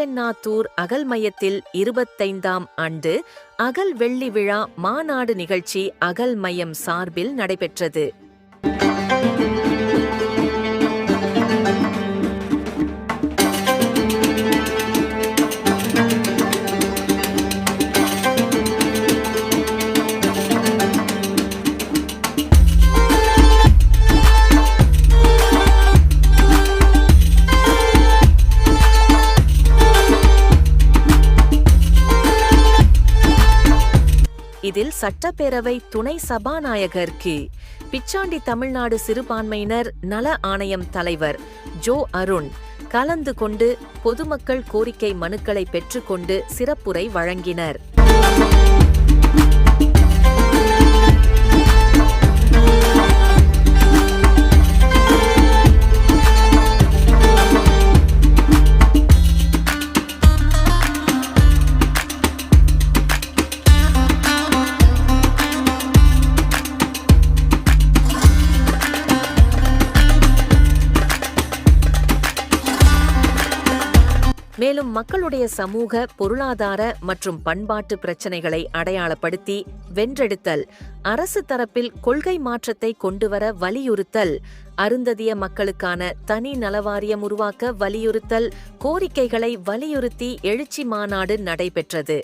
திருப்பெண்ணாத்தூர் அகல் மையத்தில் இருபத்தைந்தாம் ஆண்டு அகல் வெள்ளி விழா மாநாடு நிகழ்ச்சி அகல் மையம் சார்பில் நடைபெற்றது. இதில் சட்டப்பேரவை துணை சபாநாயகர் கி பிச்சாண்டி தமிழ்நாடு சிறுபான்மையினர் நல ஆணையம் தலைவர் ஜோ அருண் கலந்து கொண்டு பொதுமக்கள் கோரிக்கை மனுக்களை பெற்றுக்கொண்டு சிறப்புரை வழங்கினர். மேலும் மக்களுடைய சமூக பொருளாதார மற்றும் பண்பாட்டு பிரச்சினைகளை அடையாளப்படுத்தி வென்றெடுத்தல் அரசு தரப்பில் கொள்கை மாற்றத்தை கொண்டுவர வலியுறுத்தல் அருந்ததிய மக்களுக்கான தனி நலவாரியம் உருவாக்க வலியுறுத்தல் கோரிக்கைகளை வலியுறுத்தி எழுச்சி மாநாடு நடைபெற்றது.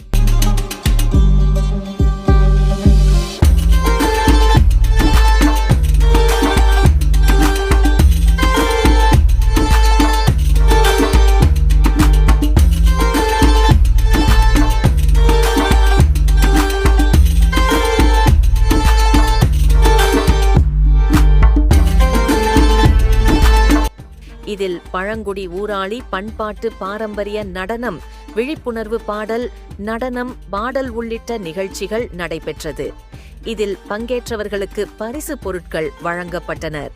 இதில் பழங்குடி ஊராளி பண்பாட்டு பாரம்பரிய நடனம் விழிப்புணர்வு பாடல் நடனம் பாடல் உள்ளிட்ட நிகழ்ச்சிகள் நடைபெற்றது. இதில் பங்கேற்றவர்களுக்கு பரிசு பொருட்கள் வழங்கப்பட்டனர்.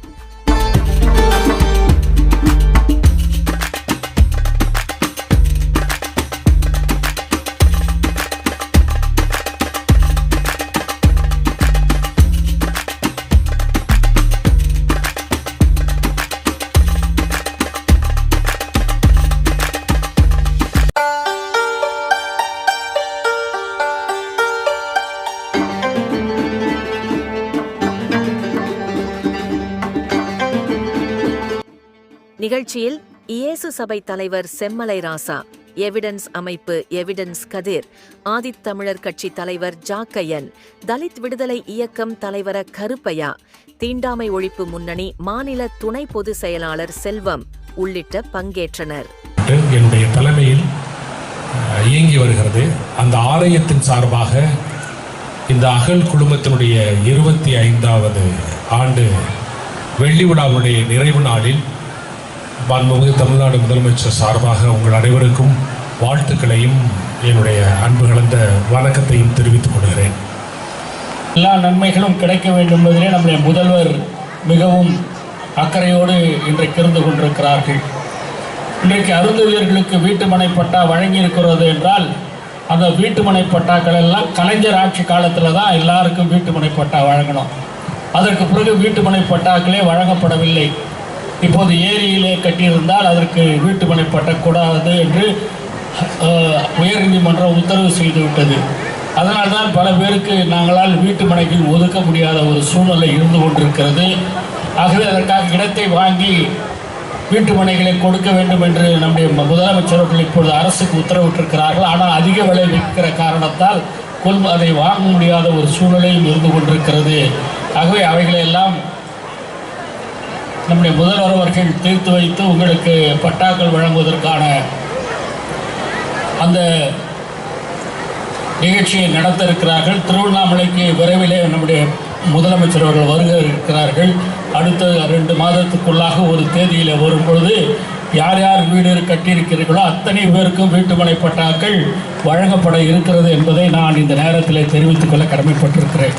நிகழ்ச்சியில் இயேசு சபை தலைவர் செம்மலை ராசா எவிடன்ஸ் அமைப்பு எவிடன்ஸ் கதிர் ஆதித்தமிழர் கட்சி தலைவர் ஜாக்கையன் தலித் விடுதலை இயக்கம் தலைவர கருப்பையா தீண்டாமை ஒழிப்பு முன்னணி மாநில துணை பொதுச் செயலாளர் செல்வம் உள்ளிட்ட பங்கேற்றனர். என்னுடைய தலைமையில் இயங்கி வருகிறது. அந்த ஆலயத்தின் சார்பாக இந்த அகல் குழுமத்தினுடைய இருபத்தி ஐந்தாவது ஆண்டு வெள்ளி விழாவுடைய நிறைவு நாளில் மாண்புமிகு தமிழ்நாடு முதலமைச்சர் சார்பாக உங்கள் அனைவருக்கும் வாழ்த்துக்களையும் என்னுடைய அன்பு கலந்த வணக்கத்தையும் தெரிவித்துக் கொள்கிறேன். எல்லா நன்மைகளும் கிடைக்க வேண்டும் என்பதிலே நம்முடைய முதல்வர் மிகவும் அக்கறையோடு இன்றைக்கு இருந்து கொண்டிருக்கிறார்கள். இன்றைக்கு அருந்ததியர்களுக்கு வீட்டுமனை பட்டா வழங்கி இருக்கிறது என்றால் அந்த வீட்டுமனை பட்டாக்கள் எல்லாம் கலைஞர் ஆட்சி காலத்தில் தான் எல்லாருக்கும் வீட்டுமனை பட்டா வழங்கணும். அதற்கு பிறகு வீட்டுமனை பட்டாக்களே வழங்கப்படவில்லை. இப்போது ஏரியிலே கட்டியிருந்தால் அதற்கு வீட்டுமனை பட்டா பட்டக்கூடாது என்று உயர்நீதிமன்றம் உத்தரவு செய்துவிட்டது அதனால்தான் பல பேருக்கு நாங்களால் வீட்டு மனைகள் ஒதுக்க முடியாத ஒரு சூழ்நிலை இருந்து கொண்டிருக்கிறது. ஆகவே அதற்காக இடத்தை வாங்கி வீட்டு மனைகளை கொடுக்க வேண்டும் என்று நம்முடைய ம- முதலமைச்சர் அவர்கள் இப்பொழுது அரசுக்கு உத்தரவிட்டிருக்கிறார்கள். ஆனால் அதிக விலை விற்கிற காரணத்தால் கொள் அதை வாங்க முடியாத ஒரு சூழ்நிலையும் இருந்து கொண்டிருக்கிறது. ஆகவே அவைகளை எல்லாம் நம்முடைய முதல்வர் அவர்கள் தீர்த்து வைத்து உங்களுக்கு பட்டாக்கள் வழங்குவதற்கான அந்த நிகழ்ச்சியை நடத்த இருக்கிறார்கள் திருவண்ணாமலைக்கு விரைவிலே நம்முடைய முதலமைச்சர் அவர்கள் வருக இருக்கிறார்கள். அடுத்த ரெண்டு மாதத்துக்குள்ளாக ஒரு தேதியில் வரும் பொழுது யார் யார் வீடு கட்டியிருக்கிறீர்களோ அத்தனை பேருக்கும் வீட்டுமனை பட்டாக்கள் வழங்கப்பட இருக்கிறது என்பதை நான் இந்த நேரத்தில் தெரிவித்துக் கொள்ள கடமைப்பட்டிருக்கிறேன்.